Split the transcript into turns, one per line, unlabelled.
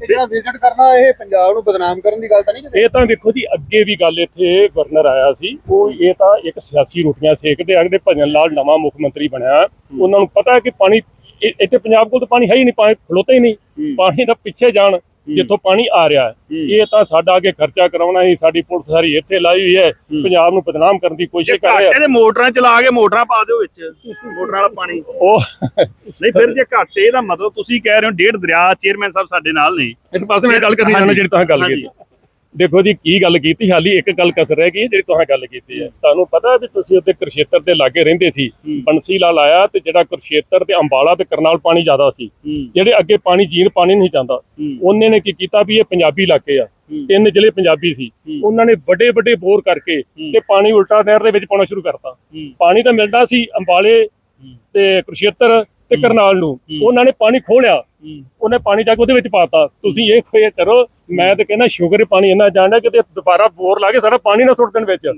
ਤੇ ਜਿਹੜਾ ਵਿਜ਼ਿਟ ਕਰਨਾ ਇਹ ਪੰਜਾਬ ਨੂੰ ਬਦਨਾਮ ਕਰਨ ਦੀ ਗੱਲ ਤਾਂ ਨਹੀਂ ਕਿਤੇ
ਇਹ ਤਾਂ ਵੇਖੋ ਜੀ ਅੱਗੇ ਵੀ ਗੱਲ ਇੱਥੇ ਗਵਰਨਰ ਆਇਆ ਸੀ। ਉਹ ਇਹ ਤਾਂ ਇੱਕ ਸਿਆਸੀ ਰੋਟੀਆਂ ਸੇਕਦੇ ਅਗਲੇ ਭਜਨ ਲਾਲ ਨਵਾਂ ਮੁੱਖ ਮੰਤਰੀ ਬਣਿਆ। ਉਹਨਾਂ ਨੂੰ ਪਤਾ ਹੈ ਕਿ ਪਾਣੀ ਇੱਥੇ ਪੰਜਾਬ ਕੋਲ ਤਾਂ ਪਾਣੀ ਹੈ ਹੀ ਨਹੀਂ ਪਾਣੀ ਖਲੋਤਾ ਹੀ ਨਹੀਂ। ਪਾਣੀ ਦਾ ਪਿੱਛੇ ਜਾਣ ਜਿੱਥੋਂ ਪਾਣੀ ਆ ਰਿਹਾ ਹੈ। ਇਹ ਤਾਂ ਸਾਡਾ ਅੱਗੇ ਖਰਚਾ ਕਰਾਉਣਾ ਹੀ ਸਾਡੀ ਪੁਲਿਸ ਸਾਰੀ ਇੱਥੇ ਲਾਈ ਹੋਈ ਹੈ। ਪੰਜਾਬ ਨੂੰ ਬਦਨਾਮ ਕਰਨ ਦੀ ਕੋਸ਼ਿਸ਼ ਕਰ ਰਿਹਾ
ਘਾਟੇ ਦੇ ਮੋਟਰਾਂ ਚਲਾ ਕੇ ਮੋਟਰਾਂ ਪਾ ਦਿਓ ਵਿੱਚ ਮੋਟਰਾਂ ਵਾਲਾ ਪਾਣੀ।
ਉਹ
ਨਹੀਂ ਫਿਰ ਜੇ ਘਾਟੇ ਦਾ ਮਤਲਬ ਤੁਸੀਂ ਕਹਿ ਰਹੇ ਹੋ ਡੇਢ ਦਰਿਆ ਚੇਅਰਮੈਨ ਸਾਹਿਬ ਸਾਡੇ ਨਾਲ ਨੇ।
ਇੱਕ ਪਾਸੇ ਮੈਂ ਗੱਲ ਕਰਨੀ ਚਾਹੁੰਦਾ ਜਿਹੜੀ ਤੁਸੀਂ ਗੱਲ। ਕੀਤੀ ਦੇਖੋ ਜੀ ਕੀ ਗੱਲ ਕੀਤੀ? ਹਾਲੀ ਇੱਕ ਗੱਲ ਕਸਰ ਰਹਿ ਗਈ ਜਿਹੜੀ ਤੁਸੀਂ ਗੱਲ ਕੀਤੀ ਹੈ। ਤੁਹਾਨੂੰ ਪਤਾ ਵੀ ਤੁਸੀਂ ਉੱਤੇ ਕੁਰਸ਼ੇਤਰ ਦੇ ਲਾਗੇ ਰਹਿੰਦੇ ਸੀ। ਬੰਸੀ ਲਾਲ ਆਇਆ ਤੇ ਜਿਹੜਾ ਕੁਰਸ਼ੇਤਰ ਤੇ ਅੰਬਾਲਾ ਤੇ ਕਰਨਾਲ ਪਾਣੀ ਜ਼ਿਆਦਾ ਸੀ। ਜਿਹੜੇ ਅੱਗੇ ਪਾਣੀ ਜੀਨ ਪਾਣੀ ਨਹੀਂ ਜਾਂਦਾ। ਉਹਨੇ ਨੇ ਕੀ ਕੀਤਾ ਵੀ ਇਹ ਪੰਜਾਬੀ ਇਲਾਕੇ ਆ। ਤਿੰਨ ਜ਼ਿਲ੍ਹੇ ਪੰਜਾਬੀ ਸੀ। ਉਹਨਾਂ ਨੇ ਵੱਡੇ ਵੱਡੇ ਬੋਰ ਕਰਕੇ ਤੇ ਪਾਣੀ ਉਲਟਾ ਨਹਿਰ ਦੇ ਵਿੱਚ ਪਾਉਣਾ ਸ਼ੁਰੂ ਕਰਤਾ। ਪਾਣੀ ਤਾਂ ਮਿਲਦਾ ਸੀ ਅੰਬਾਲੇ ਤੇ ਕੁਰਸ਼ੇਤਰ ਤੇ ਕਰਨਾਲ ਨੂੰ ਉਹਨਾਂ ਨੇ ਪਾਣੀ ਖੋਲਿਆ। ਉਹਨੇ ਪਾਣੀ ਜਾ ਕੇ ਉਹਦੇ ਵਿੱਚ ਪਾਤਾ। ਤੁਸੀਂ ਇਹ ਇਹ ਕਰੋ ਮੈਂ ਤਾਂ ਕਹਿੰਦਾ ਸ਼ੂਗਰ ਪਾਣੀ ਇੰਨਾ ਜਾਣਦਾ ਕਿ ਦੁਬਾਰਾ ਬੋਰ ਲਾ ਕੇ ਸਾਰਾ ਪਾਣੀ ਨਾ ਸੁੱਟ ਦੇਣ ਵਿੱਚ।